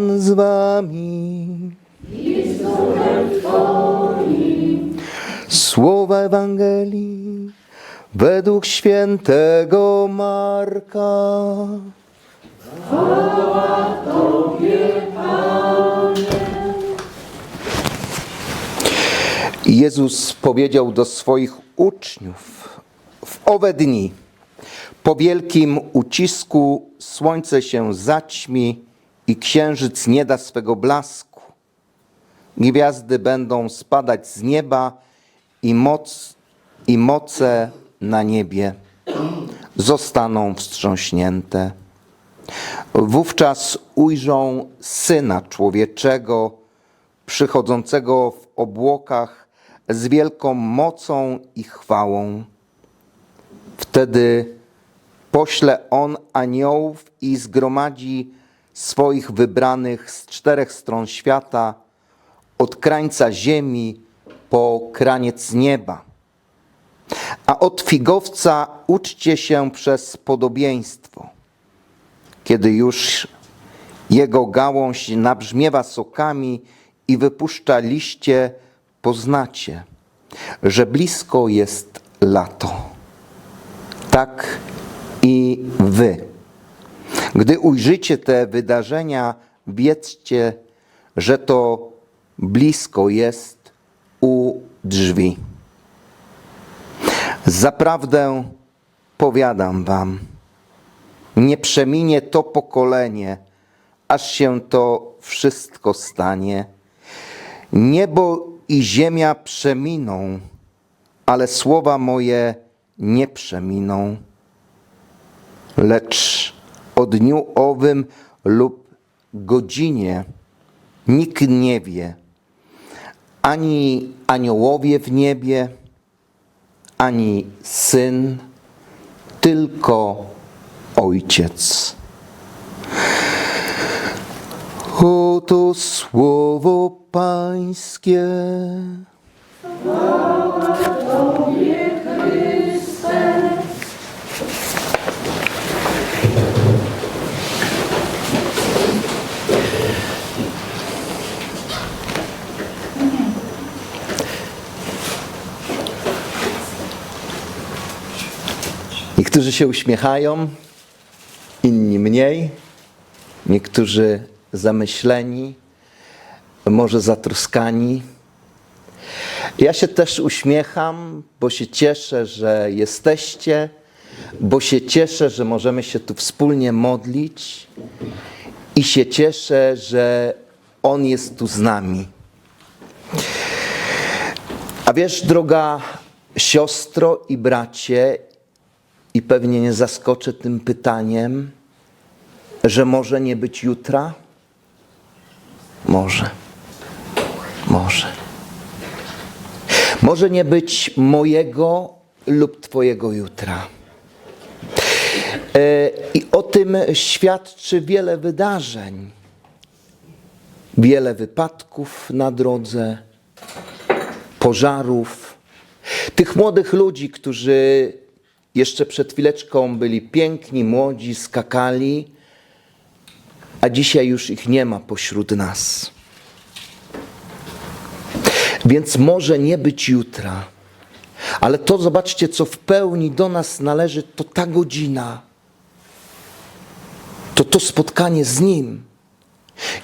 Pan z wami. Słowa Ewangelii według świętego Marka. Jezus powiedział do swoich uczniów w owe dni, po wielkim ucisku słońce się zaćmi i księżyc nie da swego blasku. Gwiazdy będą spadać z nieba i, moc, i moce na niebie zostaną wstrząśnięte. Wówczas ujrzą Syna Człowieczego przychodzącego w obłokach z wielką mocą i chwałą. Wtedy pośle On aniołów i zgromadzi swoich wybranych z czterech stron świata, od krańca ziemi po kraniec nieba. A od figowca uczcie się przez podobieństwo. Kiedy już jego gałąź nabrzmiewa sokami i wypuszcza liście, poznacie, że blisko jest lato. Tak i wy. Gdy ujrzycie te wydarzenia, wiedzcie, że to blisko jest u drzwi. Zaprawdę powiadam wam, nie przeminie to pokolenie, aż się to wszystko stanie. Niebo i ziemia przeminą, ale słowa moje nie przeminą. Lecz o dniu owym lub godzinie nikt nie wie, ani aniołowie w niebie, ani syn, tylko Ojciec. Oto słowo Pańskie. Niektórzy się uśmiechają, inni mniej, niektórzy zamyśleni, może zatroskani. Ja się też uśmiecham, bo się cieszę, że jesteście, bo się cieszę, że możemy się tu wspólnie modlić i się cieszę, że On jest tu z nami. A wiesz, droga siostro i bracie, i pewnie nie zaskoczę tym pytaniem, że może nie być jutra? Może. Może. Może nie być mojego lub Twojego jutra. E, I o tym świadczy wiele wydarzeń, wiele wypadków na drodze, pożarów, tych młodych ludzi, którzy jeszcze przed chwileczką byli piękni, młodzi, skakali, a dzisiaj już ich nie ma pośród nas. Więc może nie być jutra, ale to zobaczcie, co w pełni do nas należy, to ta godzina, to to spotkanie z Nim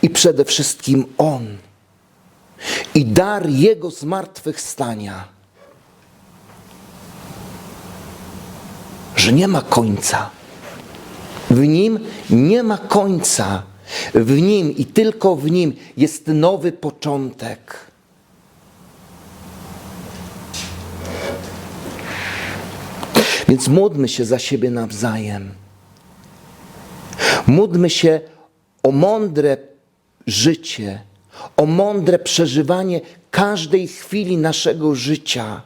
i przede wszystkim On i dar Jego zmartwychwstania. Że nie ma końca. W nim nie ma końca. W nim i tylko w nim jest nowy początek. Więc módlmy się za siebie nawzajem. Módlmy się o mądre życie, o mądre przeżywanie każdej chwili naszego życia.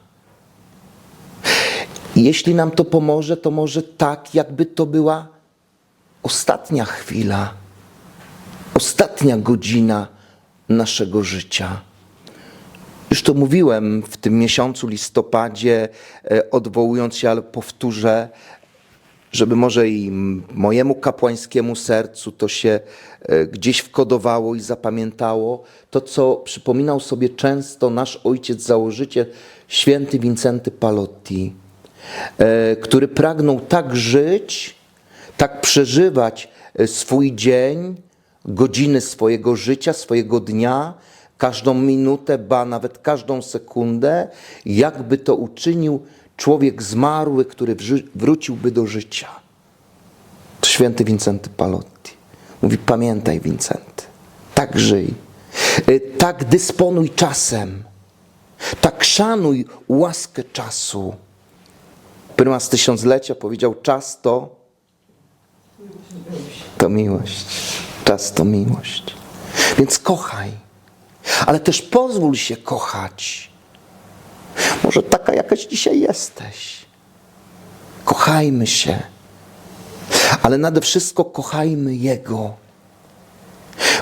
Jeśli nam to pomoże, to może tak, jakby to była ostatnia chwila, ostatnia godzina naszego życia. Już to mówiłem w tym miesiącu listopadzie, e, odwołując się, ale powtórzę. żeby może i mojemu kapłańskiemu sercu to się e, gdzieś wkodowało i zapamiętało, to co przypominał sobie często nasz ojciec założyciel, święty Wincenty Palotti, który pragnął tak żyć, tak przeżywać e, swój dzień, godziny swojego życia, swojego dnia, każdą minutę, ba nawet każdą sekundę, jakby to uczynił człowiek zmarły, który wróciłby do życia. To święty Wincenty Palotti. Mówi, pamiętaj Wincenty, tak żyj, y, tak dysponuj czasem, tak szanuj łaskę czasu. Prymas tysiąclecia powiedział, czas to to miłość. Czas to miłość. Więc kochaj, ale też pozwól się kochać. Może taka jakaś dzisiaj jesteś. Kochajmy się, ale nade wszystko kochajmy Jego,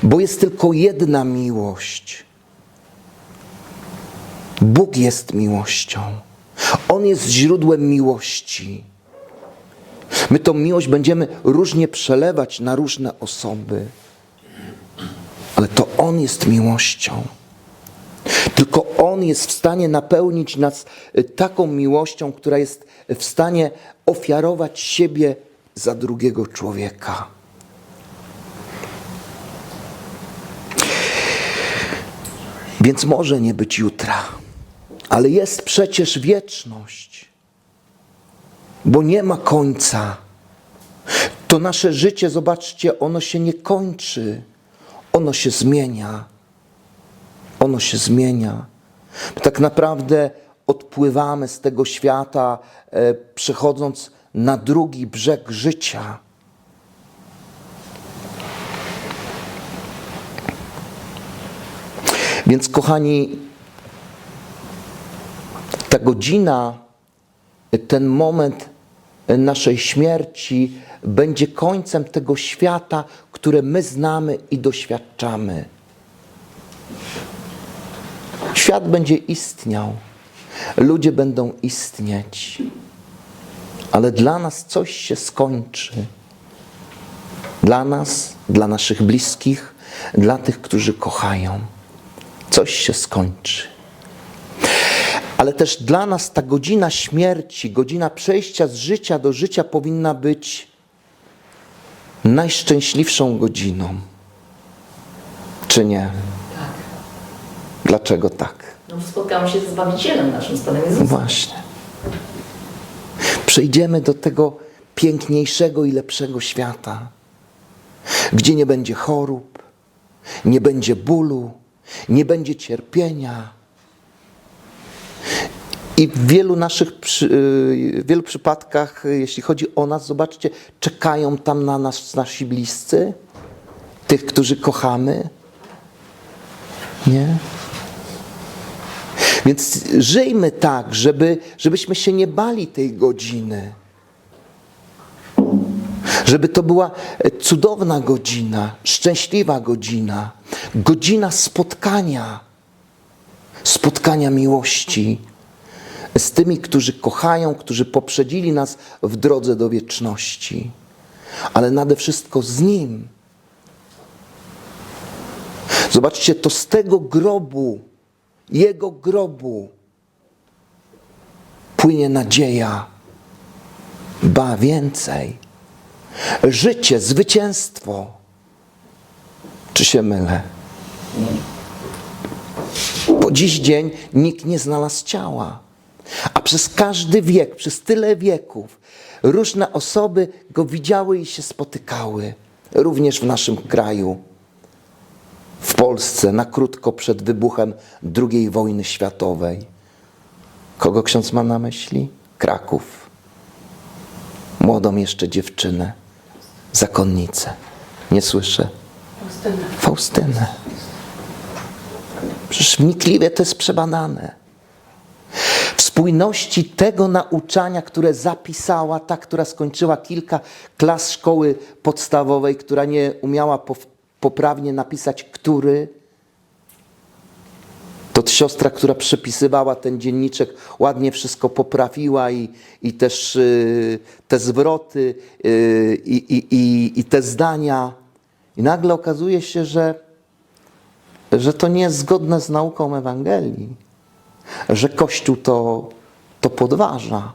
bo jest tylko jedna miłość. Bóg jest miłością. On jest źródłem miłości. My tą miłość będziemy różnie przelewać na różne osoby, ale to On jest miłością. Tylko On jest w stanie napełnić nas y, taką miłością, która jest w stanie ofiarować siebie za drugiego człowieka. Więc może nie być jutra, ale jest przecież wieczność bo nie ma końca. To nasze życie, zobaczcie, ono się nie kończy, ono się zmienia. Ono się zmienia. Tak naprawdę odpływamy z tego świata, e, przechodząc na drugi brzeg życia. Więc, kochani, ta godzina ten moment naszej śmierci będzie końcem tego świata, które my znamy i doświadczamy. Świat będzie istniał, ludzie będą istnieć, ale dla nas coś się skończy. Dla nas, dla naszych bliskich, dla tych, którzy kochają. Coś się skończy. Ale też dla nas ta godzina śmierci, godzina przejścia z życia do życia powinna być najszczęśliwszą godziną. Czy nie? Dlaczego tak? No, spotkamy się ze Zbawicielem naszym, z Panem Jezusem. Właśnie. Przejdziemy do tego piękniejszego i lepszego świata, gdzie nie będzie chorób, nie będzie bólu, nie będzie cierpienia. I w wielu naszych przy, y, w wielu przypadkach, jeśli chodzi o nas, zobaczcie, czekają tam na nas nasi bliscy, tych, którzy kochamy. Nie? Więc żyjmy tak, żeby, żebyśmy się nie bali tej godziny. Żeby to była cudowna godzina, szczęśliwa godzina, godzina spotkania, spotkania miłości z tymi, którzy kochają, którzy poprzedzili nas w drodze do wieczności, ale nade wszystko z Nim. Zobaczcie, to z tego grobu, Jego grobu płynie nadzieja, ba więcej, życie, zwycięstwo. Czy się mylę? Po dziś dzień nikt nie znalazł ciała. Przez każdy wiek, przez tyle wieków, różne osoby go widziały i się spotykały. Również w naszym kraju, w Polsce, na krótko przed wybuchem II wojny światowej. Kogo ksiądz ma na myśli? Kraków. Młodą jeszcze dziewczynę, zakonnicę. Nie słyszę. Faustynę. Przecież wnikliwie to jest przebadane. Spójności tego nauczania, które zapisała ta, która skończyła kilka klas szkoły podstawowej, która nie umiała poprawnie napisać który, To siostra, która przepisywała ten dzienniczek, ładnie wszystko poprawiła i, i też y, te zwroty y, i, i, i te zdania. I nagle okazuje się, że, że to nie jest zgodne z nauką Ewangelii, że Kościół to, to podważa.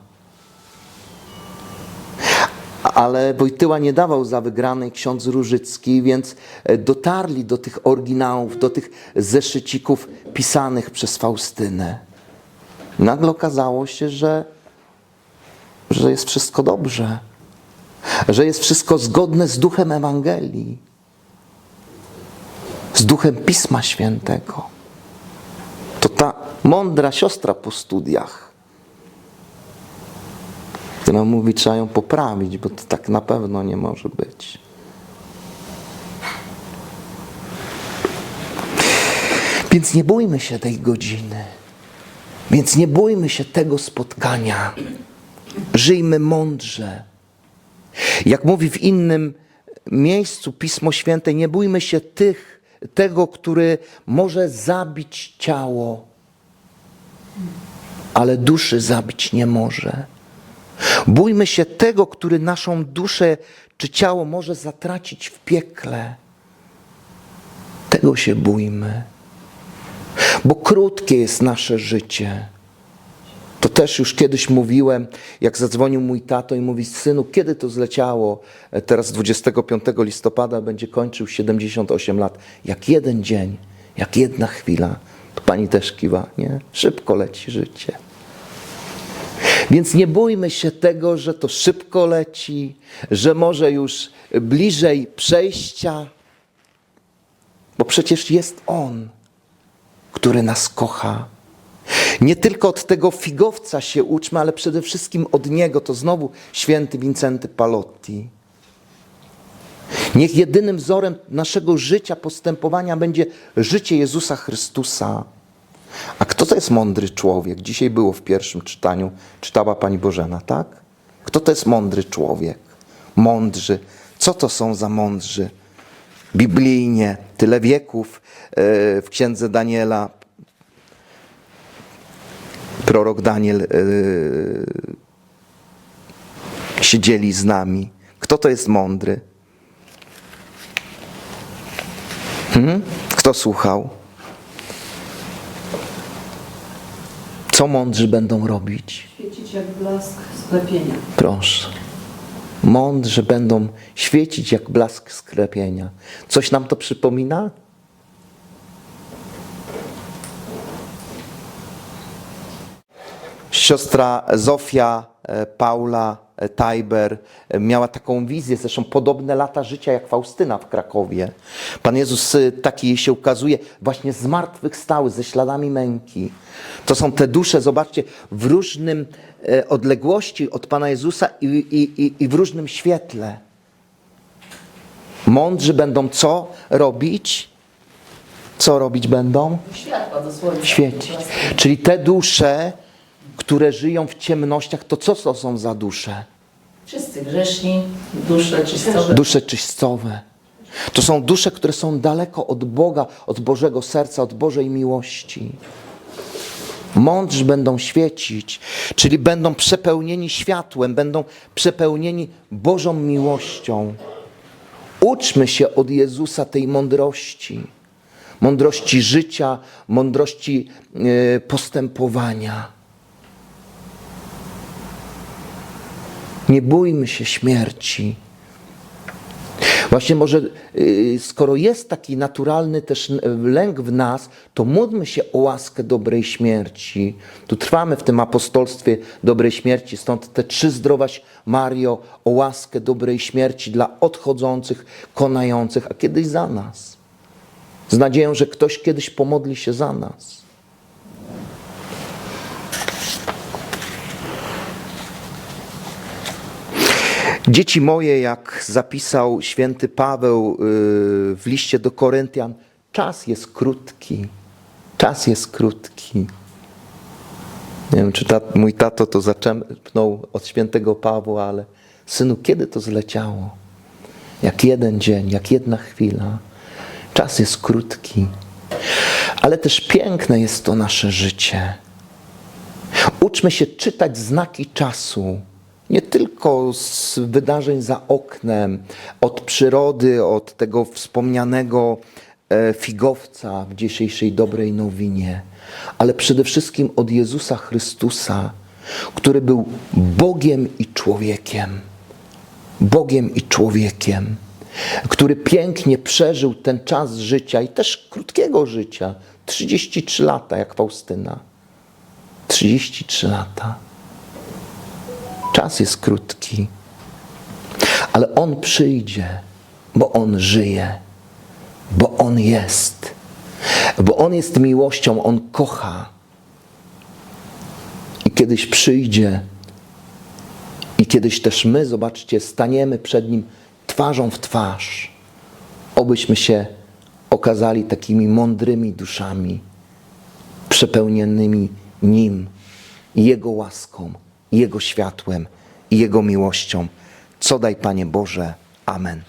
Ale Wojtyła nie dawał za wygranej ksiądz Różycki, więc e, dotarli do tych oryginałów, do tych zeszycików pisanych przez Faustynę. Nagle okazało się, że, że jest wszystko dobrze, że jest wszystko zgodne z duchem Ewangelii, z duchem Pisma Świętego. Mądra siostra po studiach która mówi, trzeba ją poprawić, bo to tak na pewno nie może być. Więc nie bójmy się tej godziny. Więc nie bójmy się tego spotkania. Żyjmy mądrze. Jak mówi w innym miejscu Pismo Święte, nie bójmy się tych, tego, który może zabić ciało, ale duszy zabić nie może. Bójmy się tego, który naszą duszę czy ciało może zatracić w piekle. Tego się bójmy. Bo krótkie jest nasze życie. To też już kiedyś mówiłem, jak zadzwonił mój tato i mówi: Synu, kiedy to zleciało? E, Teraz 25 listopada będzie kończył 78 lat. Jak jeden dzień, jak jedna chwila. To pani też kiwa, nie? Szybko leci życie. Więc nie bójmy się tego, że to szybko leci, że może już bliżej przejścia, bo przecież jest On, który nas kocha. Nie tylko od tego figowca się uczmy, ale przede wszystkim od Niego. To znowu święty Wincenty Palotti. Niech jedynym wzorem naszego życia, postępowania będzie życie Jezusa Chrystusa. A kto to jest mądry człowiek? Dzisiaj było w pierwszym czytaniu, czytała Pani Bożena, tak? Kto to jest mądry człowiek? Mądrzy. Co to są za mądrzy? Biblijnie, tyle wieków e, w księdze Daniela. Prorok Daniel e, siedzieli z nami. Kto to jest mądry? Hmm? Kto słuchał? Co mądrzy będą robić? Świecić jak blask sklepienia. Proszę. Mądrzy będą świecić jak blask sklepienia. Coś nam to przypomina? Siostra Zofia Paula e, Tajber e, miała taką wizję, zresztą podobne lata życia jak Faustyna w Krakowie. Pan Jezus e, taki jej się ukazuje, właśnie zmartwychwstały ze śladami męki. To są te dusze, zobaczcie, w różnym e, odległości od Pana Jezusa i, i, i, i w różnym świetle. Mądrzy będą co robić? Co robić będą? Światła do słońca. świecić. Czyli te dusze, które żyją w ciemnościach, to co to są za dusze? Wszyscy grzeszni, dusze czystowe. Dusze czystowe. To są dusze, które są daleko od Boga, od Bożego serca, od Bożej miłości. Mądrzy będą świecić, czyli będą przepełnieni światłem, będą przepełnieni Bożą miłością. Uczmy się od Jezusa tej mądrości. Mądrości życia, mądrości e, postępowania. Nie bójmy się śmierci. Właśnie może, y, skoro jest taki naturalny też n- lęk w nas, to módlmy się o łaskę dobrej śmierci. Tu trwamy w tym apostolstwie dobrej śmierci, stąd te trzy zdrowaś Mario o łaskę dobrej śmierci dla odchodzących, konających, a kiedyś za nas. Z nadzieją, że ktoś kiedyś pomodli się za nas. Dzieci moje, jak zapisał święty Paweł yy, w liście do Koryntian, czas jest krótki. Czas jest krótki. Nie wiem, czy mój tato to zaczerpnął od świętego Pawła, ale synu, kiedy to zleciało? Jak jeden dzień, jak jedna chwila. Czas jest krótki. Ale też piękne jest to nasze życie. Uczmy się czytać znaki czasu, nie tylko z wydarzeń za oknem, od przyrody, od tego wspomnianego e, figowca w dzisiejszej dobrej nowinie, ale przede wszystkim od Jezusa Chrystusa, który był Bogiem i człowiekiem. Bogiem i człowiekiem, który pięknie przeżył ten czas życia i też krótkiego życia 33 lata, jak Faustyna. 33 lata. Czas jest krótki, ale On przyjdzie, bo On żyje, bo On jest, bo On jest miłością, On kocha. I kiedyś przyjdzie, i kiedyś też my, zobaczcie, staniemy przed Nim twarzą w twarz, obyśmy się okazali takimi mądrymi duszami, przepełnionymi Nim, Jego łaską, Jego światłem i Jego miłością. Co daj, Panie Boże. Amen.